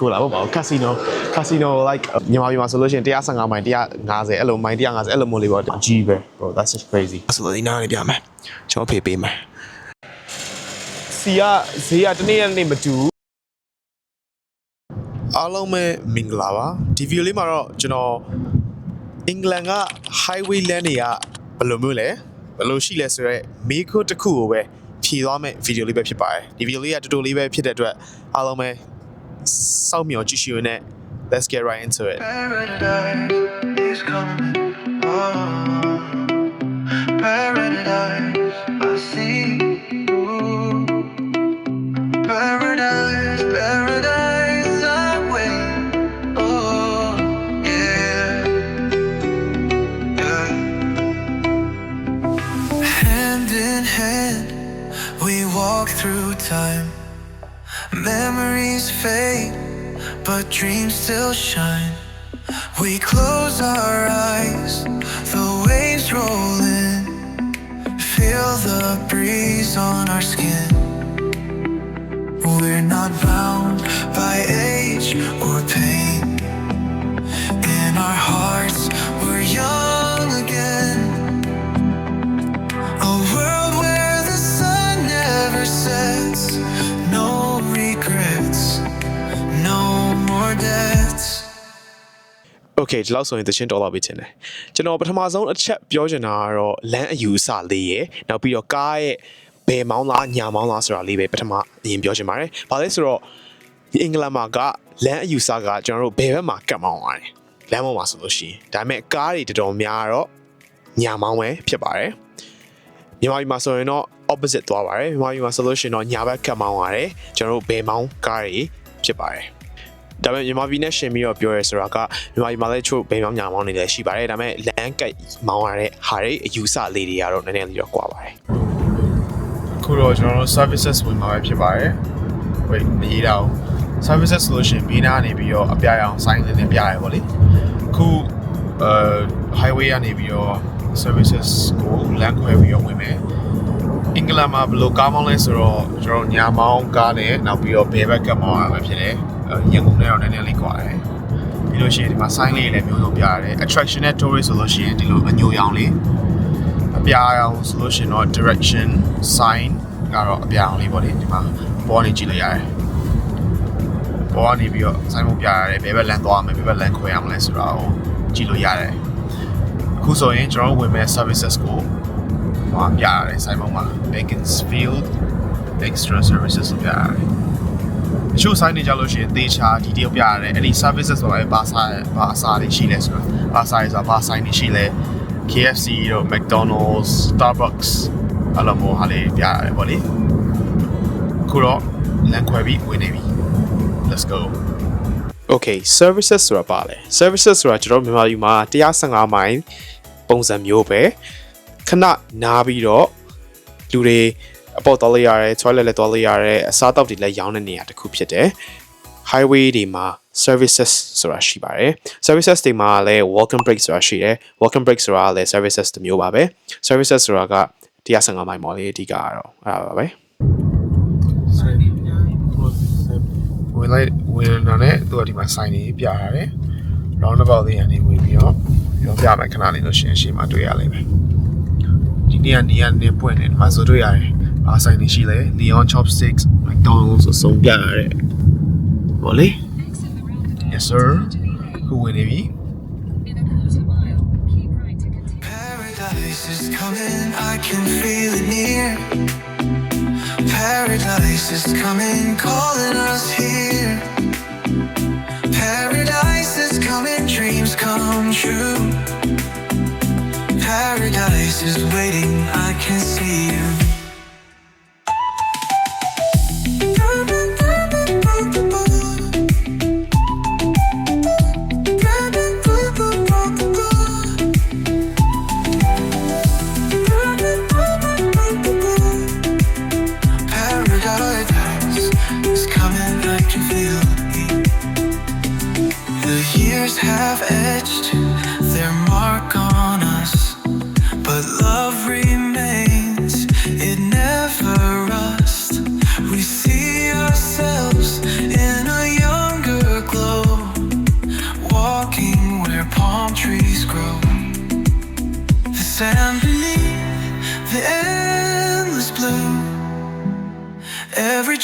ကိုလာပေါ့ပါကက်စီနိုကက်စီနို like မြန်မာပြည်မှာဆိုလို့ရှိရင်115မိုင်150အဲ့လိုမိုင်150အဲ့လိုမျိုးလေးပေါ့အကြီးပဲ bro that's just crazy ဆိုတော့ဒီနားနေပြမယ်ကျွန်တော်ဖေးပေးမယ်စီကဈေးကတနေ့ရက်နေ့မတူဘူးအားလုံးပဲမင်္ဂလာပါဒီဗီဒီယိုလေးမှာတော့ကျွန်တော်အင်္ဂလန်က highway land တွေကဘယ်လိုမျိုးလဲဘယ်လိုရှိလဲဆိုတော့မေးခွန်းတစ်ခုကိုပဲဖြေသွားမယ့်ဗီဒီယိုလေးပဲဖြစ်ပါတယ်ဒီဗီဒီယိုလေးကတူတူလေးပဲဖြစ်တဲ့အတွက်အားလုံးပဲ စောင့်မျှော်ကြည့်ရှုရင်းနဲ့ let's get right into it Paradise is coming. Oh, paradise, I see you. Paradise, paradise, but dreams still shine. We close our eyes, the waves roll in. Feel the breeze on our skin. We're not bound by age or pain. In our hearts, Okay ဒီလောက်ဆိုရင်သချင်းတော်တော့ပြချင်တယ်ကျွန်တော်ပထမဆုံးအချက်ပြောချင်တာကတော့လမ်းအယူအဆလေးရယ်နောက်ပြီးတော့ကားရဲ့ဘယ်မောင်းလားညာမောင်းလားဆိုတာလေးပဲပထမအရင်ပြောချင်ပါတယ်ဘာလဲဆိုတော့ဒီအင်္ဂလန်မှာကလမ်းအယူအဆကကျွန်တော်တို့ဘယ်ဘက်မှာကတ်မောင်းရတယ်လမ်းပေါ်မှာဆိုလို့ရှိရင်ဒါပေမဲ့ကားတွေတော်တော်များတော့ညာမောင်းပဲဖြစ်ပါတယ်မြန်မာပြည်မှာဆိုရင်တော့ opposite သွားပါတယ်မြန်မာပြည်မှာဆိုလို့ရှိရင်တော့ညာဘက်ကတ်မောင်းရတယ်ကျွန်တော်တို့ဘယ်မောင်းကားတွေဖြစ်ပါတယ် ဒါပေမဲ့မြန်မာပြည်နဲ့ရှင်ပြီးတော့ပြောရဲဆိုတာကမြန်မာပြည်မှာလည်းချို့ဘယ်မောင်းညာမောင်းနေလည်းရှိပါတယ်ဒါပေမဲ့လမ်းကတ်မောင်းရတဲ့ဟာတွေအယူဆလေးတွေကတော့နည်းနည်းလေးတော့ကွာပါတယ်အခုတော့ကျွန်တော်တို့ services ဝင်มาပဲဖြစ်ပါတယ်ဝေးမရေးတော့ services ဆိုလို့ရှိရင်ဘေးနားနေပြီးတော့အပြရအောင် sign လေးနဲ့ပြရဲပေါ့လေအခုအဲ highway ကနေပြီးတော့ services ကိုလမ်းခွဲပြီးတော့ဝင်မယ်အင်္ဂလန်မှာဘယ်လိုကားမောင်းလဲဆိုတော့ကျွန်တော်ညာမောင်းကားနဲ့နောက်ပြီးတော့ဘယ်ဘက်ကမောင်းရမှာဖြစ်တယ်အဲ ရန်ကုန်နဲ့တော့နည်းနည်းလေးကွာတယ်ပြီးလို့ရှိရင်ဒီမှာ sign လေးလည်းမျိုးစုံပြရတယ် attraction နဲ့ tourist ဆိုလို့ရှိရင်ဒီလိုအညိုရောင်လေးအပြာရောင်ဆိုလို့ရှိရင်တော့ direction sign ကတော့အပြာရောင်လေးပေါ့လေဒီမှာပေါ်နေကြည့်လိုက်ရတယ်ပေါ်ကနေပြီးတော့ sign ပုံပြရတယ်ဘယ်ဘက်လမ်းသွားရမလဲဘယ်ဘက်လမ်းခွဲရမလဲဆိုတာကိုကြည့်လို့ရတယ်အခုဆိုရင်ကျွန်တော်တို့ဝင်မဲ့ services ကိုဟောပြရတယ် sign ပုံမှာ Beaconsfield extra services လို့ပြရတယ် တချို့ sign တွေကြလို့ရှိရင်သေချာ detail ပြရတယ်အဲ့ဒီ services ဆိုတာလည်းဘာစာဘာအစာတွေရှိလဲဆိုတာဘာစာတွေဆိုတာဘာ sign တွေရှိလဲ KFC တို့ McDonald's Starbucks အဲ့လိုမျိုးဟာလေးပြရတယ်ဗောလေခုတော့လမ်းခွဲပြီးဝင်နေပြီ let's go okay services ဆိုတာပါလဲ services ဆိုတာကျွန်တော်မြန်မာပြည်မှာ115မိုင်ပုံစံမျိုးပဲခဏနားပြီးတော့လူတွေ အပေါ်သွားလိုက်ရတယ် toilet လည်းသွားလိုက်ရတယ်အစားအသောက်တွေလည်းရောင်းတဲ့နေရာတစ်ခုဖြစ်တယ် highway တွေမှာ services ဆိုတာရှိပါတယ် services တွေမှာလည်း welcome break ဆိုတာရှိတယ် welcome break ဆိုတာလည်း services တစ်မျိုးပါပဲ services ဆိုတာက115မိုင်ပေါ့လေအဓိကကတော့အဲ့ဒါပါပဲ ဝင်လိုက်ဝင်လာတဲ့သူကဒီမှာ sign တွေပြရတယ် roundabout လေးကနေဝင်ပြီးတော့ပြောပြမယ်ခဏလေးလို့ရှင်းရှင်းမှတွေ့ရလိမ့်မယ်ဒီနေ့ကနေကနေပွင့်နေဒီမှာဆိုတွေ့ရတယ် I was saying in Chile, neon chopsticks, McDonald's, or some guy. Vale? Yes, sir. Who will it be? Paradise is coming, I can feel it near. Paradise is coming, calling us here. Paradise is coming, dreams come true. Paradise is waiting, I can see you.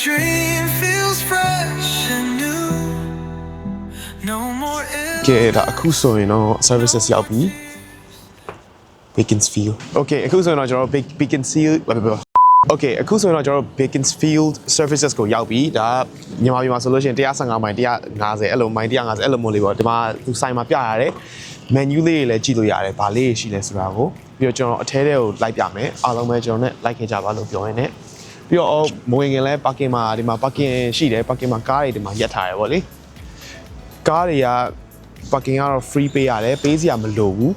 dream feels fresh and new no more ကဲဒါအခုဆိုရင်တော့ services ရောက်ပြီ Beaconsfield okay အခုဆိုရင်တော့ကျွန်တော် Beaconsfield okay အခုဆိုရင်တော့ကျွန်တော် Beaconsfield services ကိုရောက်ပြီဒါမြန်မာပြည်မှာဆိုလို့ရှိရင်155မိုင်150အဲ့လိုမိုင်150အဲ့လိုမျိုးလေးပေါ့ဒီမှာသူဆိုင်မှာပြရတယ် menu လေးတွေလည်းကြည့်လို့ရတယ်ဗာလေးရှိလဲဆိုတာကိုပြီးတော့ကျွန်တော်အထဲထဲကိုလိုက်ပြမယ်အားလုံးပဲကျွန်တော်နဲ့လိုက်ခဲ့ကြပါလို့ပြောရင်းနဲ့ ပြီးတော့အော်မဝင်ခင်လဲ parking မှာဒီမှာ parking ရှိတယ် parking မှာကားတွေဒီမှာရက်ထားတယ်ပေါ့လေကားတွေက parking ကတော့ free ပေးရတယ်ပေးစရာမလိုဘူး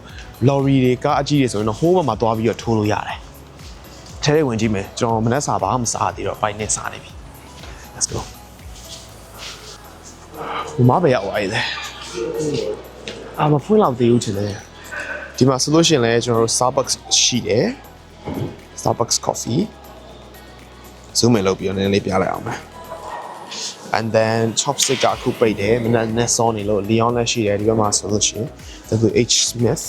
lorry တွေကားအကြီးတွေဆိုရင်တော့ဟိုးဘက်မှာသွားပြီးတော့ထိုးလို့ရတယ်ထဲထဲဝင်ကြည့်မယ်ကျွန်တော်မနေ့စာဘာမှမစားသေးတော့ bike နဲ့စားနေပြီ let's go ဒီမှာပဲရောက်သွားရည်လေအာမဖွင့်လောက်သေးဘူးချင်တယ်ဒီမှာဆိုလို့ရှိရင်လည်းကျွန်တော်တို့ Starbucks ရှိတယ် Starbucks coffee zoom in လုပ်ပြီးတော့နည်းနည်းလေးပြလိုက်အောင်မယ် and then chopstick ကအခုပိတ်တယ်မနက်နဲ့စောနေလို့ Leon လည်းရှိတယ်ဒီဘက်မှာဆိုလို့ရှိရင် WH Smith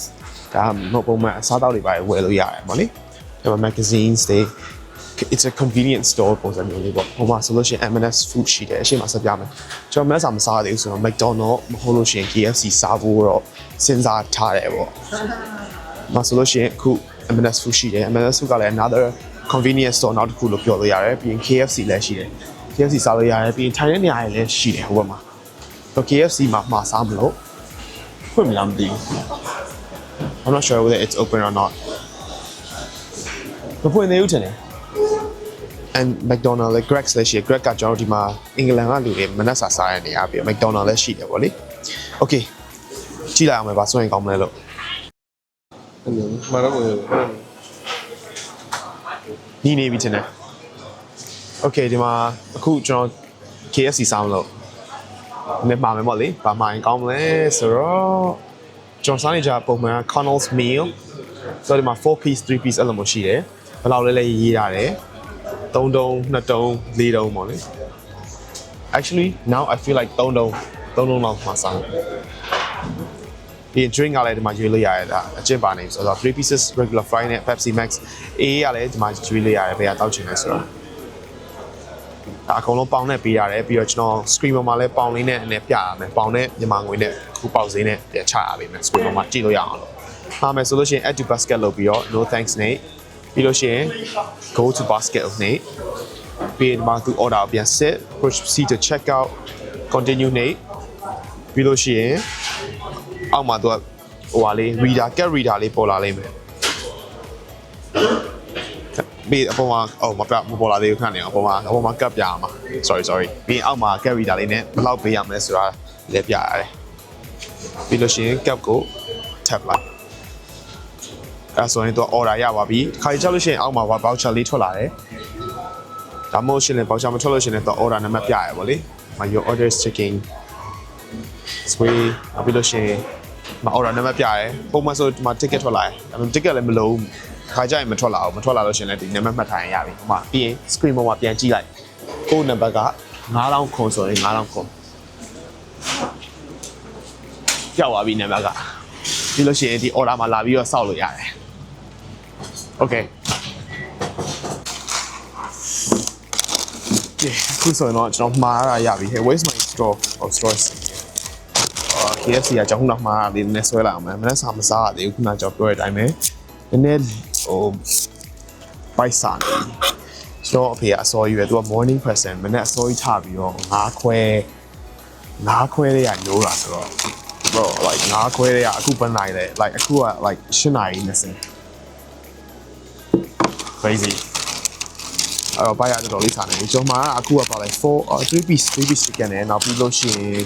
ဒါမဟုတ်ပုံမှန်အစားအသောက်တွေပါဝယ်လို့ရတယ်ဗောလေဒီမှာ magazines တွေ it's a convenience store ပုံစံမျိုးလေးပေါ့ဟိုမှာဆိုလို့ရှိရင် M&S food ရှိတယ်အရှိမဆက်ပြမယ်ကျွန်တော်မက်စာမစားသေးဘူးဆိုတော့ McDonald မဟုတ်လို့ရှိရင် KFC စားဖို့တော့စဉ်းစားထားတယ်ပေါ့မဆိုလို့ရှိရင်အခု M&S food ရှိတယ် M&S food ကလည်း another convenience store နောက်တစ်ခုလို့ပြောလို့ရတယ်ပြီးရင် KFC လည်းရှိတယ် KFC စားလို့ရတယ်ပြီးရင်ထိုင်တဲ့နေရာတွေလည်းရှိတယ်ဟိုဘက်မှာတော့ KFC မှာမှာစားမလို့ဖွင့်မလားမသိဘူး I'm not sure whether it's open or not မဖွင့်သေးဘူးထင်တယ် and McDonald လည်း Greg's လည်းရှိတယ် Greg ကကျွန်တော်တို့ဒီမှာအင်္ဂလန်ကလူတွေမနက်စာစားရနေရပြီး McDonald လည်းရှိတယ်ဗောလေ Okay ကြည့်လိုက်အောင်ပဲပါစွန့်ရင်ကောင်းမလဲလို့အဲ့လိုမှာတော့ဝင် ညီနေပြီထင်တယ် Okay ဒီမှာအခုကျွန်တော် KFC စားမလို့မင်းပါမယ်ပေါ့လေပါမှရင်ကောင်းမလဲဆိုတော့ကျွန်တော်စားနေကြပုံမှန်က Connell's meal ဆိုတော့ဒီမှာ4 piece 3 piece အဲ့လိုမျိုးရှိတယ်ဘယ်လောက်လဲလဲရေးရတယ်3တုံး2တုံး4တုံးပေါ့လေ actually now I feel like 3တုံး3တုံးလောက်မှစား တယ်ဒီ drink ကလည်းဒီမှာရွေးလို့ရတယ်ဒါအကျင့်ပါနေဆိုတော့3 pieces regular fry နဲ့ Pepsi Max အေးကလည်းဒီမှာရွေးလို့ရတယ်ဘယ်ကတောက်ချင်လဲဆိုတော့ဒါအကုန်လုံးပေါင်နဲ့ပေးရတယ်ပြီးတော့ကျွန်တော် screen ပေါ်မှာလည်းပေါင်လေးနဲ့အနေပြရမယ်ပေါင်နဲ့မြန်မာငွေနဲ့ခုပေါက်စင်းနဲ့ပြန်ချရပေးမယ် screen ပေါ်မှာကြည့်လို့ရအောင်လို့ဟာမယ်ဆိုလို့ရှိရင် add to basket လုပ်ပြီးတော့ no thanks နဲ့ပြီးလို့ရှိရင် go to basket နဲ့ပြီးရင်ဒီမှာသူ order ကိုပြန် set proceed to check out continue နဲ့ပြီးလို့ရှိရင် အောက်မှာသူကဟိုဟာလေး reader get reader လေးပေါ်လာလိမ့်မယ်ပြီးအပေါ်မှာအော်မပြမပေါ်လာသေးဘူးခဏနေအောင်အပေါ်မှာအပေါ်မှာကပ်ပြရမှာ sorry sorry ပြီးရင်အောက်မှာ get reader လေးနဲ့ဘယ်လောက်ပေးရမလဲဆိုတာလည်းပြရတယ်ပြီးလို့ရှိရင် cap ကို tap လိုက်အဲဆိုရင်သူ order ရပါပြီခါကြီးကြောက်လို့ရှိရင်အောက်မှာ voucher လေးထွက်လာတယ်ဒါမှမဟုတ်ရှင်လည်း voucher မထွက်လို့ရှိရင်တော့ order နံပါတ်ပြရပါလေ my your order is checking sway ပြီးလို့ရှိရင် မ order နံပါတ်ပြရဲပုံမှန်ဆိုဒီမှာ ticket ထွက်လာတယ်ဒါပေမဲ့ ticket လည်းမလုံးခါကြရင်မထွက်လာဘူးမထွက်လာလို့ရှိရင်လည်းဒီနံပါတ်မှတ်ထားရင်ရပြီဟိုမှာပြီးရင် screen ပေါ်မှာပြန်ကြည့်လိုက်ကိုနံပါတ်က9000ခွန်ဆိုရင်9000ခွန်ရောက်သွားပြီနံပါတ်ကပြီးလို့ရှိရင်ဒီ order မှာလာပြီးတော့စောက်လို့ရတယ် okay ကဲအခုဆိုရင်တော့ကျွန်တော်မှားရတာရပြီ hey where's my straw oh straw is uh, KFC ကကျွန်တော်နောက်မှာလေးနည်းနည်းဆွဲလာအောင်မယ်မနေ့စာမစားရသေးဘူးခုနကကျွန်တော်ပြောတဲ့အတိုင်းပဲနည်းနည်းဟိုပိုက်စာနေကျွန်တော်အဖေကအစောကြီးပဲသူက morning person မနေ့အစောကြီးထပြီးတော့ငါးခွဲငါးခွဲလေးရညိုးတာဆိုတော့ bro like ငါးခွဲလေးရအခုပန်းနိုင်တယ် like အခုက like 8နာရီ20 crazy အဲ့တော့ဘာရတော်တော်လေးစားနေပြီကျွန်တော်ကအခုကပါလိုက်4 3 piece 3 piece chicken နဲ့နောက်ပြီးလို့ရှိရင်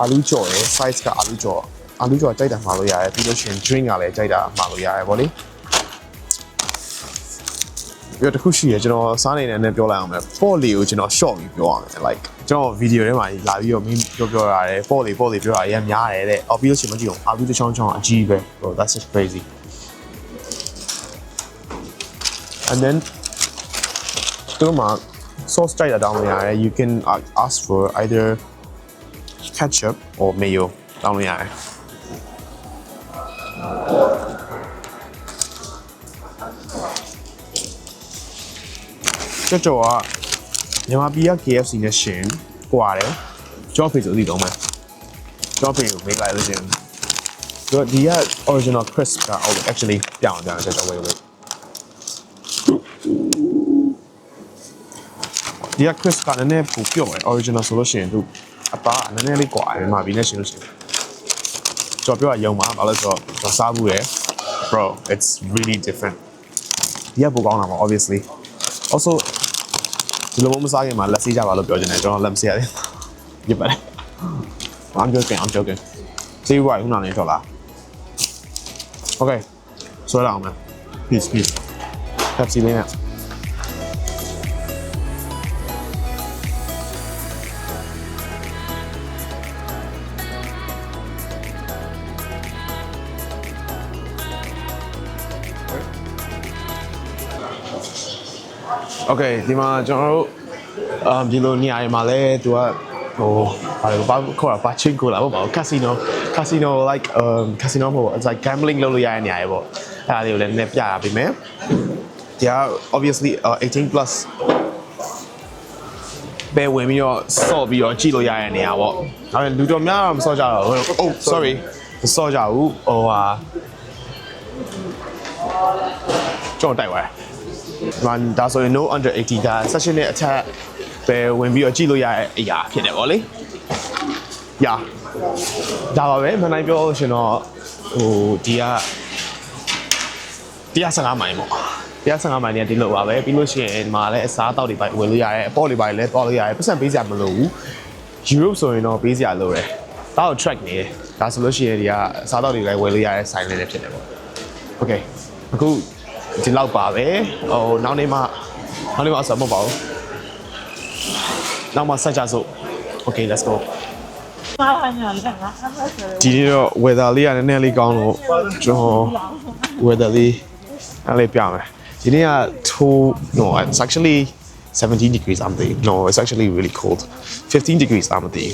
အာလူကြော်ရယ် size ကအာလူကြော်အာလူကြော်ကြိုက်တာမှာလို့ရတယ်ပြီးလို့ရှိရင် drink ကလည်းကြိုက်တာမှာလို့ရတယ်ဗောလေပြီးတော့တစ်ခုရှိရကျွန်တော်စားနေတယ်နဲ့ပြောလိုက်အောင်မယ်ပေါ့လီကိုကျွန်တော် short ပြီးပြောအောင်မယ် like ကျွန်တော်ဗီဒီယိုထဲမှာလာပြီးတော့မင်းပြောပြောရတယ်ပေါ့လီပေါ့လီပြောတာရမ်းများတယ်တဲ့အော်ပြီးလို့ရှိရင်မကြည့်အောင်အာလူတစ်ချောင်းချောင်းအကြီးပဲ bro that's just crazy and then သူတို့မှာ sauce ကြိုက်တာတောင်းလို့ရတယ် you can uh, ask for either ketchup or mayo တောင်းလို့ရတယ်ကြော်ကြော်ကမြန်မာပြည်က KFC နဲ့ရှင်ကွာတယ်ကျွန်တော်ဖေဆိုစီတော့မယ်ကျွန်တော်ပြင်ကိုမေးလိုက်လို့ရှင်ဆိုတော့ဒီက original crisp က actually ပြောင်းပြောင်းချက်ချက်ဝေးဝေးဒီက crisp ကလည်းနည်းနည်းပူပြော့တယ် original ဆိုလို့ရှိရင်သူ အသားကနည်းနည်းလေးကွာတယ်မှာပြီးနေရှင်လို့ရှိရင်ကျွန်တော်ပြောရရုံပါဘာလို့လဲဆိုတော့ကျွန်တော်စားဘူးရယ် bro it's really different ဒီကပူကောင်းတာပါ obviously also ဒီလိုမစားခင်မှာလက်စီးကြပါလို့ပြောချင်တယ်ကျွန်တော်လက်မစီးရသေးဘူးပြပါတယ် I'm joking I'm joking see right ခုနကနေထွက်လာ okay ဆွဲလာအောင်မယ် peace peace Pepsi လေးနဲ့ Okay ဒီမှာကျွန်တော်တို့အမ်ဒီလိုနေရာတွေမှာလဲသူကဟိုဘာလဲဘာခေါ်တာဘာချင်းကိုလာပေါ့ကက်စီနိုကက်စီနို like um casino ပေါ့ it's like gambling လုပ်လို့ရတဲ့နေရာတွေပေါ့အဲ့ဒါလေးကိုလည်းနည်းနည်းပြရပါမယ်ဒီက obviously uh, 18 plus ပဲဝင်ပြီးတော့စော့ပြီးတော့ကြည့်လို့ရတဲ့နေရာပေါ့ဒါပေမဲ့လူတော်များတော့မစော့ကြတော့ဘူး oh sorry မစော့ကြဘူးဟိုဟာကျွန်တော်တိုက်သွားတယ် man ဒါဆိုရင် no under 80ဒါ session နဲ့အထက်ပဲဝင်ပြီးတော့ကြည့်လို့ရတဲ့အရာဖြစ်တယ်ဗောလေ။ညာဒါပါပဲမနိုင်ပြောလို့ရှင်တော့ဟိုဒီက115မိုင်ပေါ့115မိုင်เนี่ยဒီလိုပါပဲပြီးလို့ရှိရင်ဒီမှာလည်းအစားအသောက်တွေပိုင်ဝင်လို့ရတယ်အပေါ့တွေပိုင်လည်းတော့လို့ရတယ်ပတ်စံပေးစရာမလိုဘူး Europe ဆိုရင်တော့ပေးစရာလိုတယ်။ဒါတော့ track နေတယ်။ဒါဆိုလို့ရှိရင်ဒီကအစားအသောက်တွေလည်းဝယ်လို့ရတဲ့ဆိုင်လေးတွေဖြစ်တယ်ပေါ့။ Okay အခု ဒီလောက်ပါပဲဟိုနောက်နေ့မှနောက်နေ့မှဆက်မပါဘူးနောက်မှဆက်ကြစို့ Okay let's go ဒီနေ့တော့ weather လေးကနည်းနည်းလေးကောင်းလို့ကျွန်တော် weather လေးအဲ့လေးပြမယ်ဒီနေ့က2 no it's actually 17 degrees အမသိ no it's actually really cold 15 degrees အမသိ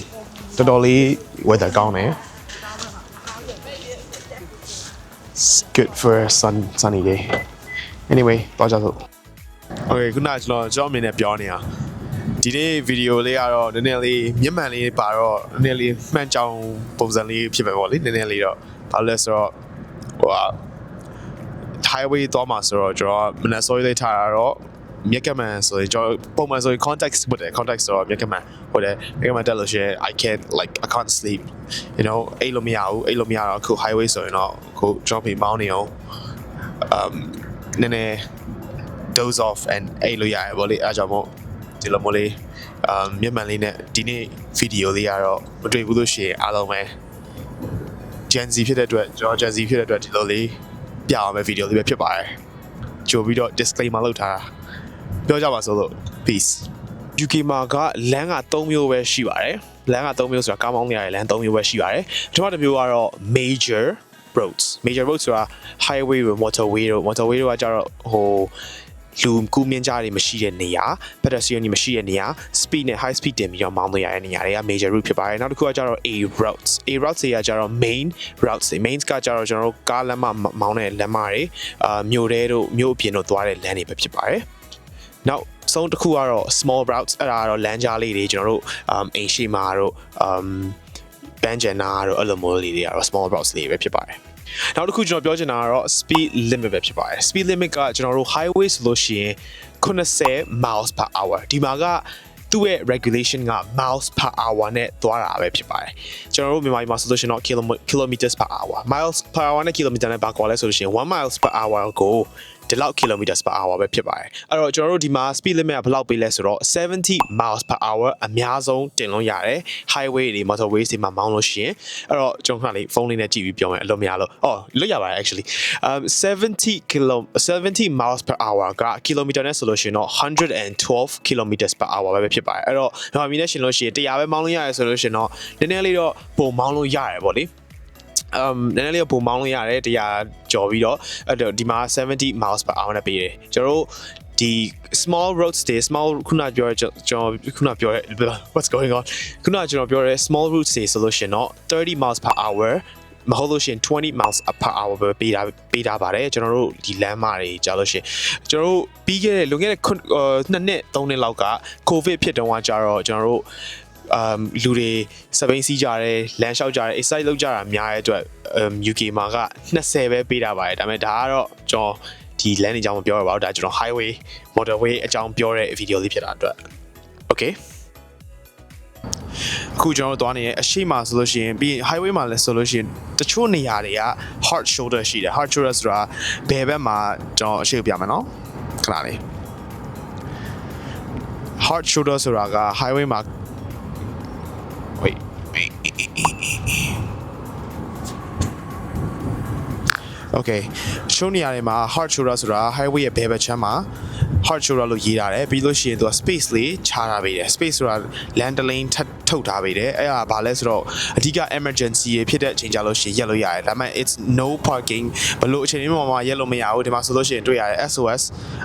တော်တော်လေး weather ကောင်းတယ် It's good for a sun sunny day anyway တော့ကြစို့ Okay ခုနကကျွန်တော်ကျွန်တော်အမြင်နဲ့ပြောနေတာဒီနေ့ဗီဒီယိုလေးကတော့နည်းနည်းလေးမျက်မှန်လေးပါတော့နည်းနည်းလေးမှန်ကြောင်ပုံစံလေးဖြစ်ပဲပေါ့လေနည်းနည်းလေးတော့ဘာလို့လဲဆိုတော့ဟိုဟာ highway သွားမှာဆိုတော့ကျွန်တော်ကမနက်စောလေးထားတာတော့မြက်ကမှန်ဆိုရင်ကျွန်တော်ပုံမှန်ဆိုရင် context ဟုတ်တယ် context ဆိုတော့မြက်ကမှန်ဟုတ်တယ်မြက်ကမှန်တက်လို့ရှိရင် I can't like I can't sleep you know အိတ်လို့မရဘူးအိတ်လို့မရတော့အခု highway ဆိုရင်တော့အခုကျွန်တော်ပြင်မောင်းနေအောင် um နည်းနည်း dose off and အိတ်လို့ရတယ်ဗောလေအားကြောင့်မို့ဒီလိုမျိုးလေးအမ်မျက်မှန်လေးနဲ့ဒီနေ့ဗီဒီယိုလေးကတော့မတွေ့ဘူးလို့ရှိရင်အားလုံးပဲ Gen Z ဖြစ်တဲ့အတွက်ကျွန်တော် Gen Z ဖြစ်တဲ့အတွက်ဒီလိုလေးပြအောင်မယ့်ဗီဒီယိုလေးပဲဖြစ်ပါတယ်ကြိုပြီးတော့ disclaimer လုပ်ထားတာပြောကြပါစို့လို့ peace UK မှာကလမ်းက3မျိုးပဲရှိပါတယ်လမ်းက3မျိုးဆိုတာကားမောင်းနေရတဲ့လမ်း3မျိုးပဲရှိပါတယ်ပထမတစ်မျိုးကတော့ major roads major roads ဆိုတာ highway တို့ motorway တို့ motorway တို့ကကြတော့ဟိုလူကူးမြင့်ကြားတွေမရှိတဲ့နေရာ pedestrian တွေမရှိတဲ့နေရာ speed နဲ့ high speed တင်ပြီးတော့မောင်းလို့ရတဲ့နေရာတွေက major route ဖြစ်ပါတယ်နောက်တစ်ခုကကြတော့ A routes A routes တွေကကြတော့ main routes တွေ mains ကကြတော့ကျွန်တော်တို့ကားလမ်းမမောင်းတဲ့လမ်းမတွေအာမြို့တဲတို့မြို့အပြင်တို့သွားတဲ့လမ်းတွေပဲဖြစ်ပါတယ်နောက်ဆုံးတစ်ခုကတော့ small routes အဲ့ဒါကတော့လမ်းကြားလေးတွေကျွန်တော်တို့ um အိမ်ရှိမာတို့ um ဘန်ဂျန်နာတို့အဲ့လိုမျိုးလေးတွေကတော့ small routes လေးပဲဖြစ်ပါတယ်နောက်တစ်ခုကျွန်တော်ပြောချင်တာကတော့ speed limit ပဲဖြစ်ပါတယ် speed limit ကကျွန်တော်တို့ highway ဆိုလို့ရှိရင်80 miles per hour ဒီမှာကသူ့ရဲ့ regulation က miles per hour နဲ့သွားတာပဲဖြစ်ပါတယ်ကျွန်တော်တို့မြန်မာပြည်မှာဆိုလို့ရှိရင်တော့ kilometers per hour miles per hour နဲ့ kilometer နဲ့ဘာကွာလဲဆိုလို့ရှိရင်1 miles per hour ကိုဒီလောက် kilometers per hour ပဲဖြစ်ပါတယ်အဲ့တော့ကျွန်တော်တို့ဒီမှာ speed limit ကဘယ်လောက်ပေးလဲဆိုတော့70 miles per hour အများဆုံးတင်လို့ရတယ် highway တွေ motorway တွေမှာမောင်းလို့ရှိရင်အဲ့တော့ကျွန်တော်ခဏလေးဖုန်းလေးနဲ့ကြည့်ပြီးပြောမယ်အလို့မရလို့အော်လွတ်ရပါတယ် actually um 70 kilo 70 miles per hour က kilometer နဲ့ဆိုလို့ရှိရင်တော့112 kilometers per hour ပဲဖြစ်ပါတယ်အဲ့တော့မြန်မာပြည်နဲ့ရှင်လို့ရှိရင်100ပဲမောင်းလို့ရတယ်ဆိုလို့ရှိရင်တော့နည်းနည်းလေးတော့ပုံမောင်းလို့ရတယ်ဗောလေ um နည်းနည်းလေးပုံမောင်းလို့ရတယ်တရားကြော်ပြီးတော့အဲ့တော့ဒီမှာ70 miles per hour နဲ့ပေးတယ်ကျွန်တော်တို့ဒီ small roads တွေ small ခုနပြောရကျွန်တော်ခုနပြောရ what's going on ခုနကျွန်တော်ပြောရ small routes တွေဆိုလို့ရှင်တော့30 miles per hour မဟုတ်လို့ရှင်20 miles per hour ပဲပေးတာပေးတာပါတယ်ကျွန်တော်တို့ဒီလမ်းမတွေကြာလို့ရှင်ကျွန်တော်တို့ပြီးခဲ့တဲ့လွန်ခဲ့တဲ့နှစ်နှစ်သုံးနှစ်လောက်က covid ဖြစ်တုန်းကကြာတော့ကျွန်တော်တို့ အမ်လူတွေစပိန်စီးကြတယ်လမ်းလျှောက်ကြတယ် excite လုပ်ကြတာများတဲ့အတွက်အမ် UK မှာက20ပဲပေးတာပါတယ်ဒါပေမဲ့ဒါကတော့ကျွန်တော်ဒီ land အကြောင်းမပြောရပါဘူးဒါကျွန်တော် highway motorway အကြောင်းပြောတဲ့ video လေးဖြစ်တာအတွက် okay အခုကျွန်တော်တို့သွားနေရဲ့အရှိမဆိုလို့ရှိရင်ပြီးရင် highway မှာလည်းဆိုလို့ရှိရင်တချို့နေရာတွေက hard shoulder ရှိတယ် hard shoulder ဆိုတာဘယ်ဘက်မှာကျွန်တော်အရှိကိုပြမယ်နော်ခဏလေး hard shoulder ဆိုတာက highway မှာ wait okay ရှုံးနေရာတွေမှာ hard shoulder ဆိုတာ highway ရဲ့ဘယ်ဘက်ချမ်းမှာ hard shoulder လို့ရေးထားတယ်ပြီးလို့ရှိရင်သူက space လေးခြားထားပေးတယ် space ဆိုတာ land lane ထပ် ထုတ်ထားပေးတယ်အဲ့ဒါဘာလဲဆိုတော့အဓိက emergency ရေဖြစ်တဲ့အချိန်ကြလို့ရှိရင်ရက်လို့ရတယ်ဒါပေမဲ့ it's no parking ဘလို့အချိန်မျိုးမှာရက်လို့မရဘူးဒီမှာဆိုလို့ရှိရင်တွေ့ရတယ် SOS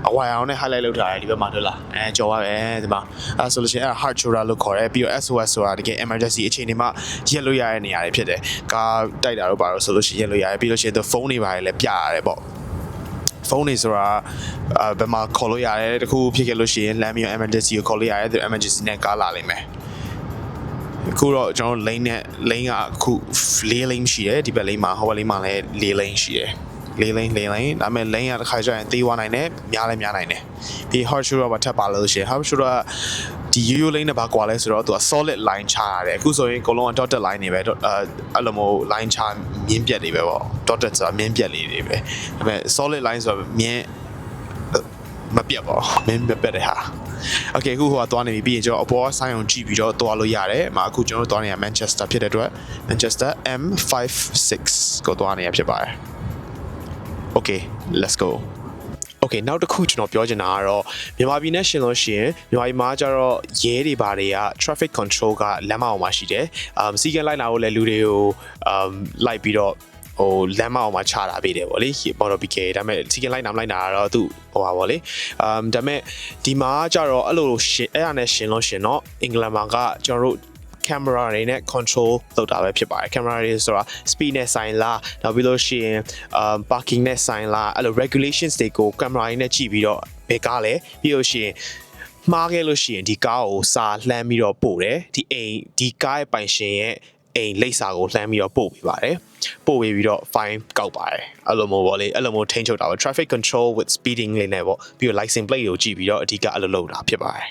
အဝါရောင်နဲ့ highlight လုပ်ထားတယ်ဒီဘက်မှာတွေ့လားအဲကြော်ပါပဲဒီမှာအဲဆိုလို့ရှိရင်အဲ့ဒါ hard shoulder လို့ခေါ်တယ်ပြီးတော့ SOS ဆိုတာတကယ် emergency အချိန်တွေမှာရက်လို့ရတဲ့နေရာတွေဖြစ်တယ်ကားတိုက်တာတော့ပါတော့ဆိုလို့ရှိရင်ရက်လို့ရတယ်ပြီးလို့ရှိရင်သူဖုန်းတွေပါတယ်လည်းပြရတယ်ပေါ့ဖုန်းနေဆိုတာအဲဘယ်မှာခေါ်လို့ရတယ်တခုဖြစ်ခဲ့လို့ရှိရင်လမ်းမျိုး emergency ကိုခေါ်လို့ရတယ်သူ emergency နဲ့ကားလာလိမ့်မယ် အခုတော့ကျွန်တော် lane နဲ့ lane ကအခု၄ lane ရှိတယ်ဒီဘက် lane မှာဟိုဘက် lane မှာလည်း၄ lane ရှိတယ်လေး lane လေး lane ဒါပေမဲ့ lane ကတစ်ခါကျရင်သေးသွားနိုင်တယ်များလည်းများနိုင်တယ်ပြီး hard shoulder ဘာထပ်ပါလို့ရှိရင် hard shoulder ကဒီရိုးရိုး lane နဲ့ဘာကွာလဲဆိုတော့သူက solid line ချရတယ်အခုဆိုရင်အကုန်လုံးက dotted line တွေပဲအဲအဲ့လိုမျိုး line ချမြင်းပြက်တွေပဲပေါ့ dotted ဆိုတာမြင်းပြက်လေးတွေပဲဒါပေမဲ့ solid line ဆိုတာမြင်းမပြတ်ပါဘူးမင်းမပြတ်တဲ့ဟာ Okay အခုဟိုကသွားနေပြီပြီးရင်ကျွန်တော်အပေါ်ဆိုင်းအောင်ကြည့်ပြီးတော့သွားလို့ရတယ်။အမအခုကျွန်တော်တို့သွားနေရ Manchester ဖြစ်တဲ့အတွက် Manchester M56 ကိုသွားနေရဖြစ်ပါတယ်။ Okay let's go Okay နောက်တစ်ခုကျွန်တော်ပြောချင်တာကတော့မြန်မာပြည်နဲ့ရှင်လို့ရှိရင်မြန်မာပြည်မှာကျတော့ရဲတွေဘာတွေက traffic control ကလမ်းမအောင်မှာရှိတယ်။ um စီကံလိုက်လာဖို့လည်းလူတွေကို um လိုက်ပြီးတော့ ဟိုလမ်းမအောင်မှာချတာပေးတယ်ဗောလေပေါ်တော့ပြီးခဲ့ဒါပေမဲ့စီကံလိုက်နာမလိုက်နာတော့သူဟိုပါဗောလေအမ်ဒါပေမဲ့ဒီမှာကျတော့အဲ့လိုရှင်အဲ့ဒါနဲ့ရှင်လို့ရှင်တော့အင်္ဂလန်မှာကကျွန်တော်တို့ camera တွေနဲ့ control လုပ်တာပဲဖြစ်ပါတယ် camera တွေဆိုတာ speed နဲ့ဆိုင်လားနောက်ပြီးလို့ရှိရင် um parking နဲ့ဆိုင်လားအဲ့လို regulations တွေကို camera တွေနဲ့ကြည့်ပြီးတော့ဘယ်ကားလဲပြီးလို့ရှိရင်မှားခဲ့လို့ရှိရင်ဒီကားကိုစာလှမ်းပြီးတော့ပို့တယ်ဒီအိမ်ဒီကားရဲ့ပိုင်ရှင်ရဲ့ အိမ်လိပ်စာကိုလှမ်းပြီးတော့ပို့ပေးပါတယ်ပို့ပေးပြီးတော့ fine ကောက်ပါတယ်အဲ့လိုမျိုးပေါ့လေအဲ့လိုမျိုးထိန်းချုပ်တာပေါ့ traffic control with speeding လေးနဲ့ပေါ့ပြီးတော့ license plate ကိုကြည့်ပြီးတော့အဓိကအဲ့လိုလုပ်တာဖြစ်ပါတယ်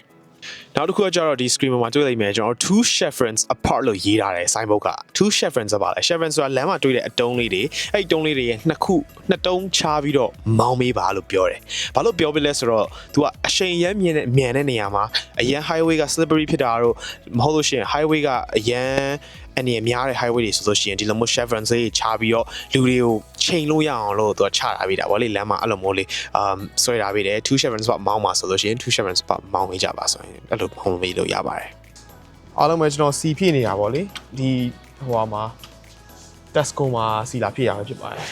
နောက်တစ်ခုကကျတော့ဒီ screen ပေါ်မှာတွေ့လိမ့်မယ်ကျွန်တော်တို့ two chevrons apart လို့ရေးထားတယ် sign board က two chevrons ဆိုတာပါလဲ chevron ဆိုတာလမ်းမှာတွေ့တဲ့အတုံးလေးတွေအဲ့ဒီတုံးလေးတွေရဲ့နှစ်ခုနှစ်တုံးချပြီးတော့မောင်းမေးပါလို့ပြောတယ်ဘာလို့ပြောပြလဲဆိုတော့ तू ကအရှိန်ရမ်းမြင်တဲ့မြန်တဲ့နေရာမှာအရန် highway က slippery ဖြစ်တာတော့မဟုတ်လို့ရှိရင် highway ကအရန် အနေအများတဲ့ highway တွေဆိုလို့ရှိရင်ဒီလိုမျိုး chevron စေးချပြီးတော့လူတွေကိုချိန်လို့ရအောင်လို့သူကချတာပေးတာဗောလေလမ်းမှာအဲ့လိုမျိုးလေးအမ်ဆွဲတာပေးတယ် two chevron ပေါ့မောင်းပါဆိုလို့ရှိရင် two chevron ပေါ့မောင်းမေးကြပါဆိုရင်အဲ့လိုမောင်းမေးလို့ရပါတယ်အားလုံးပဲကျွန်တော်စီဖြစ်နေတာပေါ့လေဒီဟိုဟာမှာ Tesco မှာစီလာဖြစ်ရမှာဖြစ်ပါတယ်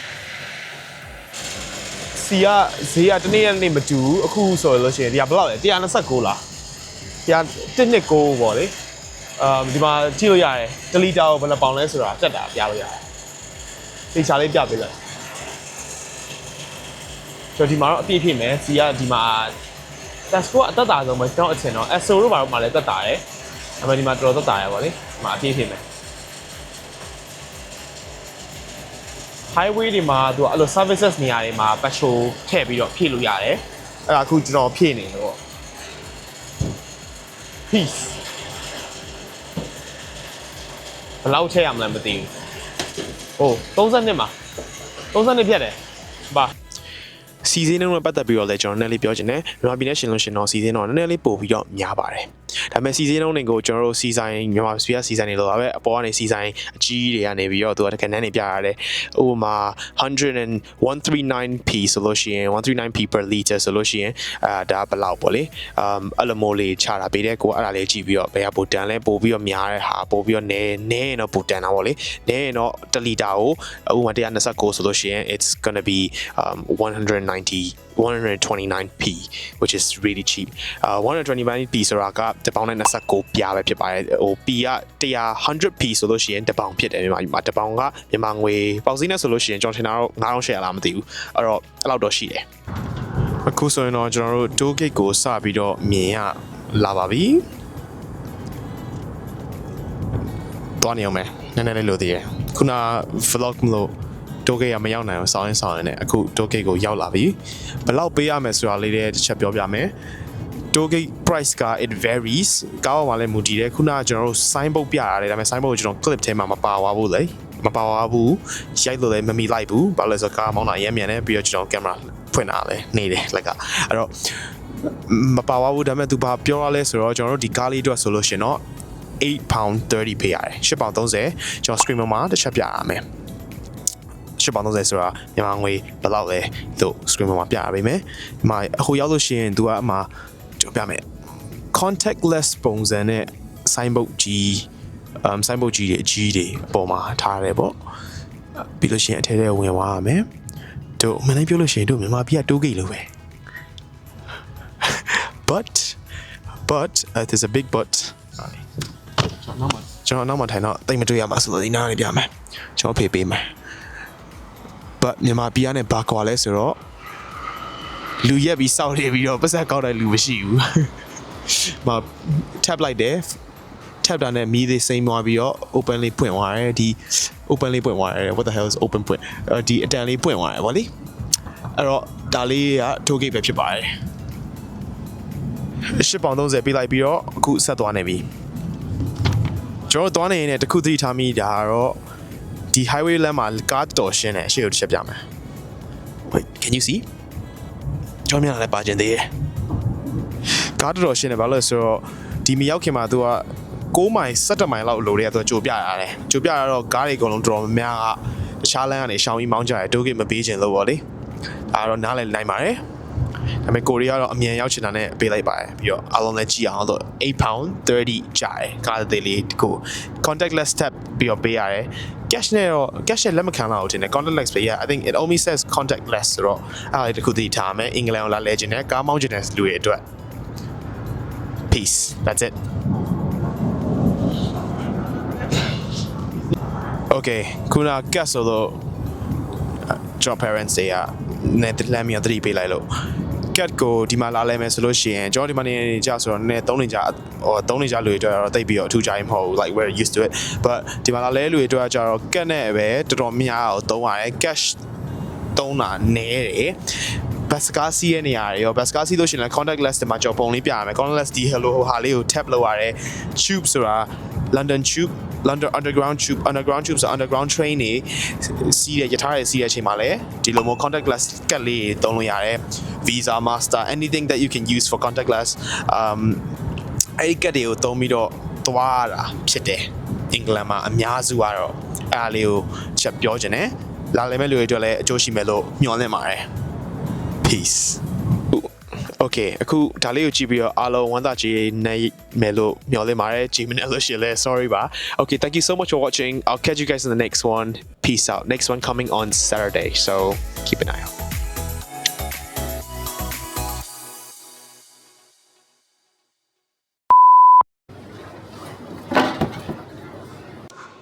စီကဈေးကတစ်နေ့ရက်နေ့မတူဘူးအခုဆိုလို့ရှိရင်ဒီကဘယ်လောက်လဲ129လား119ပေါ့လေ အာဒီမှာကြည့်လို့ရတယ်1လီတာကိုဘယ်နှပေါင်လဲဆိုတာတက်တာပြလို့ရတယ်သိချာလေးပြပေးလိုက်ကျွန်တော်ဒီမှာတော့အပြည့်ဖြစ်မယ်စီကဒီမှာ Tesco ကအသက်တာဆုံးပဲကျွန်တော်အထင်တော့ SO တို့ဘာလို့မှလည်းတက်တာတယ်အမေဒီမှာတော်တော်သက်တာရပါလေဒီမှာအပြည့်ဖြစ်မယ် highway တွေမှာသူကအဲ့လို services နေရာတွေမှာ petrol ထည့်ပြီးတော့ဖြည့်လို့ရတယ်အဲ့ဒါအခုကျွန်တော်ဖြည့်နေတယ်ပေါ့ peace ဘယ်လောက်ထည့်ရမလဲမသိဘူးဟို32မှာ32ဖြတ်တယ်ပါစီစဉ်နှုန်းနဲ့ပတ်သက်ပြီးတော့လည်းကျွန်တော်နည်းနည်းလေးပြောချင်တယ်မြန်မာပြည်နဲ့ရှင်လို့ရှင်တော့စီစဉ်တော့နည်းနည်းလေးပို့ပြီးတော့များပါတယ် ဒါပေမဲ့စီစဉ်နှုန်းတွေကိုကျွန်တော်တို့စီဆိုင်မြန်မာပြည်ကစီဆိုင်တွေလို့ပါပဲအပေါ်ကနေစီဆိုင်အကြီးတွေကနေပြီးတော့သူကတကယ်တမ်းနေပြရတယ်ဥပမာ 139p ဆိုလို့ရှိရင် 139p per liter ဆိုလို့ရှိရင်အာဒါဘယ်လောက်ပေါ့လေအမ်အဲ့လိုမျိုးလေးချတာပေးတဲ့ကိုအဲ့ဒါလေးကြည့်ပြီးတော့ဘယ်ဟာပိုတန်လဲပို့ပြီးတော့များတဲ့ဟာပို့ပြီးတော့နည်းနည်းရင်တော့ပိုတန်တာပေါ့လေနည်းရင်တော့1လီတာကိုဥပမာ129ဆိုလို့ရှိရင် it's going to be um 190 129p which is really cheap uh 129p ဆိုတာကတပေါင်နဲ့29ပြားပဲဖြစ်ပါတယ်ဟို p က100 100p ဆိုလို့ရှိရင်တပေါင်ဖြစ်တယ်မြန်မာပြည်မှာတပေါင်ကမြန်မာငွေပေါက်စည်းနဲ့ဆိုလို့ရှိရင်ကျွန်တော်ထင်တာတော့9800လားမသိဘူးအဲ့တော့အဲ့လောက်တော့ရှိတယ်အခုဆိုရင်တော့ကျွန်တော်တို့ toll gate ကိုစပြီးတော့မြင်ရလာပါပြီသွားနေအောင်မယ်နည်းနည်းလေးလို့သေးရယ်ခုန vlog မလို့တိုးဂိတ်ကမရောက်နိုင်အောင်စောင်းရင်းစောင်းရင်းနဲ့အခုတိုးဂိတ်ကိုရောက်လာပြီဘယ်လောက်ပေးရမယ်ဆိုတာလေးတစ်ချက်ပြောပြမယ် toll gate price က it varies ကားပေါ်မှာလည်းမူတည်တယ်ခုနကကျွန်တော်တို့ sign board ပြရတယ်ဒါပေမဲ့ sign board ကိုကျွန်တော် clip ထဲမှာမပါသွားဘူးလေမပါသွားဘူးရိုက်လို့လည်းမမီလိုက်ဘူးဘာလို့လဲဆိုတော့ကားမောင်းတာရမ်းမြန်တယ်ပြီးတော့ကျွန်တော်ကင်မရာဖွင့်တာလည်းနေတယ်လက်ကအဲ့တော့မပါသွားဘူးဒါပေမဲ့သူဘာပြောရလဲဆိုတော့ကျွန်တော်တို့ဒီကားလေးအတွက်ဆိုလို့ရှင်တော့8 pound 30ပေးရတယ်8 pound 30ကျွန်တော် screen ပေါ်မှာတစ်ချက်ပြရမယ်8ပေါင်30ဆိုတာမြန်မာငွေဘယ်လောက်လဲလို့ screen ပေါ်မှာပြရပါမယ်။ဒီမှာအခုရောက်လို့ရှိရင် तू ကအမှ ကျွန်တော်ပြမယ် contactless ပုံစံနဲ့ sign board ကြီး um sign board ကြီးတွေအကြီးတွေအပေါ်မှာထားရတယ်ပေါ့။ပြီးလို့ရှိရင်အထဲထဲဝင်သွားရမယ်။တို့မနေ့ပြောလို့ရှိရင်တို့မြန်မာပြည်ကတိုးဂိတ်လို့ပဲ but but uh, there's a big but ကျွန်တော်နောက်မှထိုင်တော့တိတ်မတွေ့ရမှာဆိုတော့ဒီနားလေးပြမယ်ကျွန်တော်ဖေးပေးမယ် but မြန်မာပြည်ကနေဘာကွာလဲဆိုတော့ လူရက်ပြီးစောက်နေပြီးတော့ပတ်ဆက်ကောက်တဲ့လူမရှိဘူးမ tap လိုက်တယ် tap တာနဲ့မီးသေးစိမ့်သွားပြီးတော့ open လေးပွင့်သွားတယ်ဒီ open လေးပွင့်သွားတယ် what the hell is open ပွင့်အဲဒီအတန်လေးပွင့်သွားတယ်ဗောလေအဲ့တော့ဒါလေးက toll gate ပဲဖြစ်ပါတယ်ရှစ်ပေါင်30ပေးလိုက်ပြီးတော့အခုဆက်သွားနေပြီကျွန်တော်တို့သွားနေရင်လည်းတစ်ခုသတိထားမိတာကတော့ဒီ highway လမ်းမှာကားတော်ရှင်းတယ်ရှေ့ကိုတစ်ချက်ပြမယ် wait can you see ကျွန်တော်မျက်နှာလည်းပါကျင်သေးတယ်ကားတော်တော်ရှင်းတယ်ဘာလို့လဲဆိုတော့ဒီမရောက်ခင်မှာသူက6မိုင်17မိုင်လောက်လိုတဲ့သူကကြိုပြရတယ်ကြိုပြရတော့ကားတွေအကုန်လုံးတော်တော်များများကတခြားလမ်းကနေရှောင်းပြီးမောင်းကြတယ်တိုးကိမပေးခြင်းလို့ပေါ့လေဒါကတော့နားလည်နိုင်ပါတယ် ဒါပေမဲ့ကိုရီးယားတော့အမြန်ရောက်ချင်တာနဲ့ပေးလိုက်ပါတယ်ပြီးတော့အားလုံးလည်းကြည့်အောင်တော့8 pound 30ကျတယ်ကားသေးလေးတကူ contactless tap ပြီးတော့ပေးရတယ် cash နဲ့တော့ cash နဲ့လက်မခံတော့ဘူးတင်တယ် contactless ပေးရ I think it only says contactless ဆိုတော့အားလေးတခုသိထားမယ်အင်္ဂလန်ကိုလာလဲခြင်းနဲ့ကားမောင်းခြင်းတဲ့လူတွေအတွက် peace that's it okay ခုနကတ်ဆိုတော့ကျွန်တော် parents တွေကနဲ့လမ်းမြောက်သတိပေးလိုက်လို့ cat ကိုဒီမှာလာလဲမယ်ဆိုလို့ရှိရင်ကျွန်တော်ဒီမှာနေနေကြဆိုတော့နည်းသုံးနေကြဟိုသုံးနေကြလူတွေအတွက်တော့တိတ်ပြီးတော့အထူးကြိုင်မဟုတ်ဘူး like we're used to it but ဒီမှာလာလဲလူတွေအတွက်ကျတော့ cat နဲ့ပဲတော်တော်များအောင်သုံးရတယ် cash သုံးတာနည်းတယ် ဘတ်စကားစီးရဲ့နေရာတွေရောဘတ်စကားစီးလို့ရှိရင်လည်း contactless ဒီမှာကြော်ပုံလေးပြရမယ် contactless ဒီ hello ဟာလေးကို tap လုပ်ရတယ် tube ဆိုတာ London tube London underground tube underground tube ဆို underground train နေစီးရရထားရစီးရအချိန်မှာလည်းဒီလိုမျိုး contactless ကတ်လေးသုံးလို့ရတယ် Visa Master anything that you can use for contactless um အဲ့ဒီကတ်တွေကိုသုံးပြီးတော့သွားတာဖြစ်တယ်အင်္ဂလန်မှာအများစုကတော့အဲ့အားလေးကိုချက်ပြောချင်တယ်လာလည်မဲ့လူတွေအတွက်လည်းအကျိုးရှိမယ်လို့မျှော်လင့်ပါတယ် peace Okay အခုဒါလေးကိုကြည့်ပြီးတော့အားလုံးဝမ်းသာကြည်နေမယ်လို့မျှော်လင့်ပါတယ်ကြည်မနေလို့ရှိရင်လည်း sorry ပါ Okay thank you so much for watching I'll catch you guys in the next one peace out next one coming on Saturday so keep an eye out